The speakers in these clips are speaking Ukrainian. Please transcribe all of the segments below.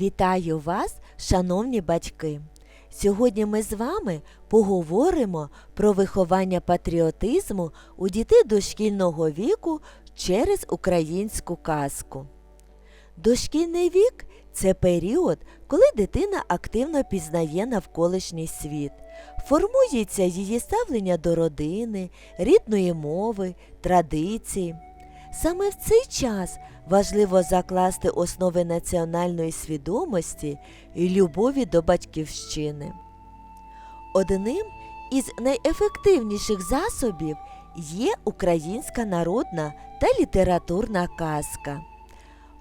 Вітаю вас, шановні батьки! Сьогодні ми з вами поговоримо про виховання патріотизму у дітей дошкільного віку через українську казку. Дошкільний вік це період, коли дитина активно пізнає навколишній світ, формується її ставлення до родини, рідної мови, традицій. Саме в цей час важливо закласти основи національної свідомості і любові до батьківщини. Одним із найефективніших засобів є українська народна та літературна казка.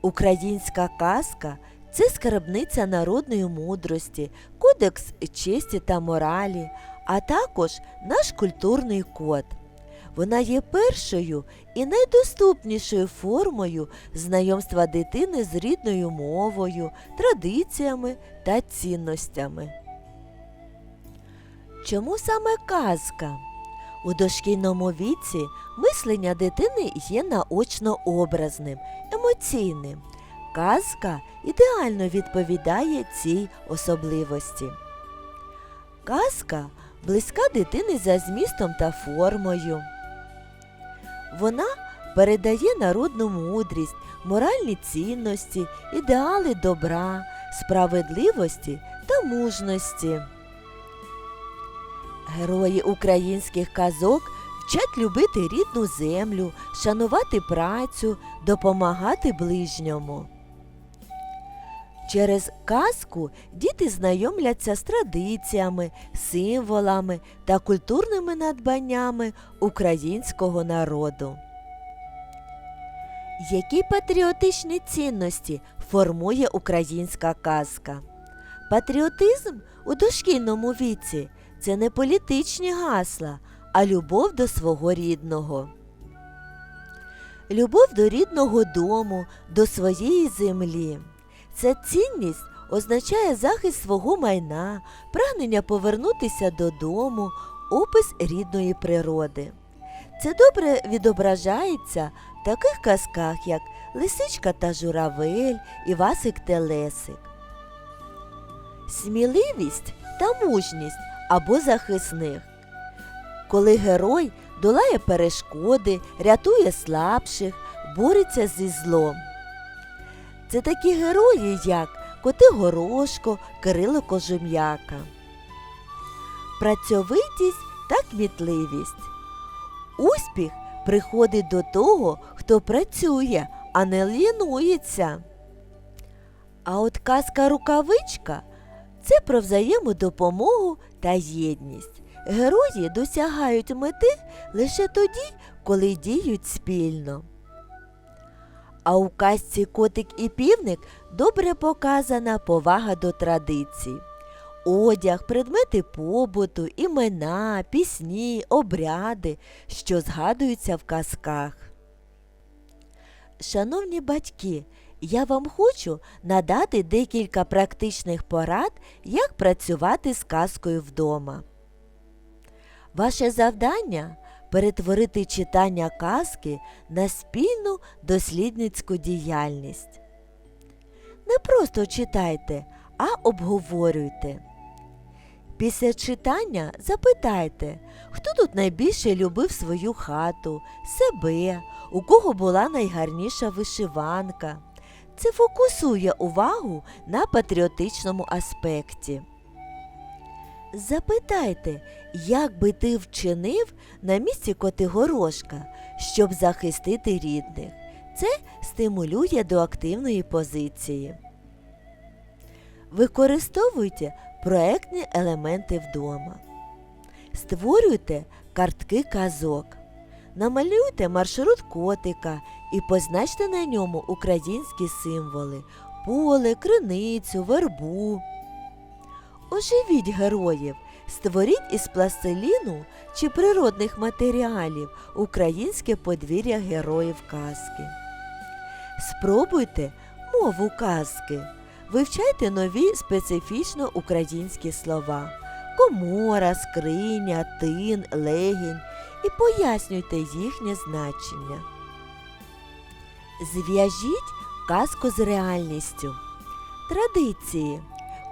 Українська казка це скарбниця народної мудрості, кодекс честі та моралі, а також наш культурний код. Вона є першою і найдоступнішою формою знайомства дитини з рідною мовою, традиціями та цінностями. Чому саме казка? У дошкільному віці мислення дитини є наочно образним, емоційним. Казка ідеально відповідає цій особливості. Казка близька дитини за змістом та формою. Вона передає народну мудрість, моральні цінності, ідеали добра, справедливості та мужності. Герої українських казок вчать любити рідну землю, шанувати працю, допомагати ближньому. Через казку діти знайомляться з традиціями, символами та культурними надбаннями українського народу. Які патріотичні цінності формує українська казка? Патріотизм у дошкільному віці це не політичні гасла, а любов до свого рідного. Любов до рідного дому, до своєї землі. Ця цінність означає захист свого майна, прагнення повернутися додому, опис рідної природи. Це добре відображається в таких казках, як Лисичка та Журавель, Івасик Телесик. Сміливість та мужність або захисних. Коли герой долає перешкоди, рятує слабших, бореться зі злом. Це такі герої, як Коти Горошко, Кирило Кожум'яка. Працьовитість та кмітливість. Успіх приходить до того, хто працює, а не лінується. А от казка рукавичка це про взаємодопомогу та єдність. Герої досягають мети лише тоді, коли діють спільно. А у казці Котик і півник добре показана повага до традицій. Одяг, предмети побуту, імена, пісні, обряди, що згадуються в казках. Шановні батьки, я вам хочу надати декілька практичних порад, як працювати з казкою вдома. Ваше завдання перетворити читання казки на спільну дослідницьку діяльність. Не просто читайте, а обговорюйте. Після читання запитайте, хто тут найбільше любив свою хату, себе, у кого була найгарніша вишиванка. Це фокусує увагу на патріотичному аспекті. Запитайте, як би ти вчинив на місці Котигорошка, щоб захистити рідних. Це стимулює до активної позиції. Використовуйте проектні елементи вдома. Створюйте картки казок. Намалюйте маршрут котика і позначте на ньому українські символи поле, криницю, вербу. Оживіть героїв, створіть із пластиліну чи природних матеріалів українське подвір'я героїв казки. Спробуйте мову казки. Вивчайте нові специфічно українські слова комора, скриня, тин, легінь і пояснюйте їхнє значення. Зв'яжіть казку з реальністю. Традиції.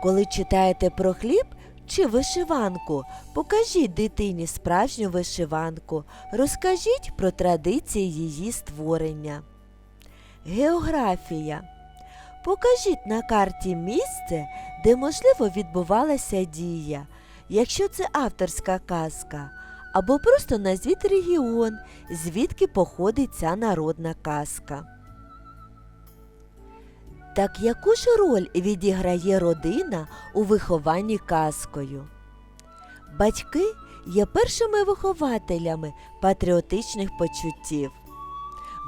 Коли читаєте про хліб чи вишиванку, покажіть дитині справжню вишиванку, розкажіть про традиції її створення. Географія. Покажіть на карті місце, де можливо відбувалася дія, якщо це авторська казка, або просто назвіть регіон, звідки походить ця народна казка. Так яку ж роль відіграє родина у вихованні казкою? Батьки є першими вихователями патріотичних почуттів.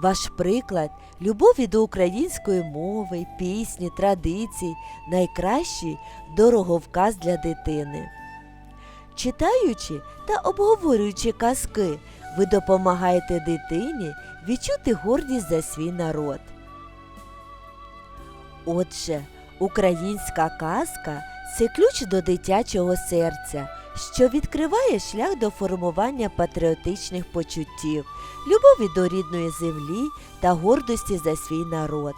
Ваш приклад любові до української мови, пісні, традицій найкращий дороговказ для дитини. Читаючи та обговорюючи казки, ви допомагаєте дитині відчути гордість за свій народ. Отже, українська казка це ключ до дитячого серця, що відкриває шлях до формування патріотичних почуттів, любові до рідної землі та гордості за свій народ.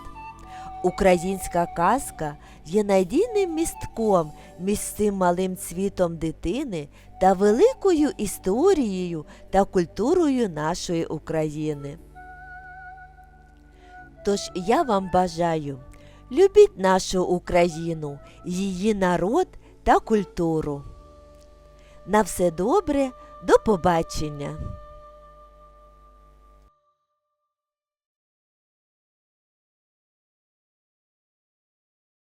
Українська казка є надійним містком між цим малим цвітом дитини та великою історією та культурою нашої України. Тож я вам бажаю любіть нашу Україну, її народ та культуру. На все добре, до побачення!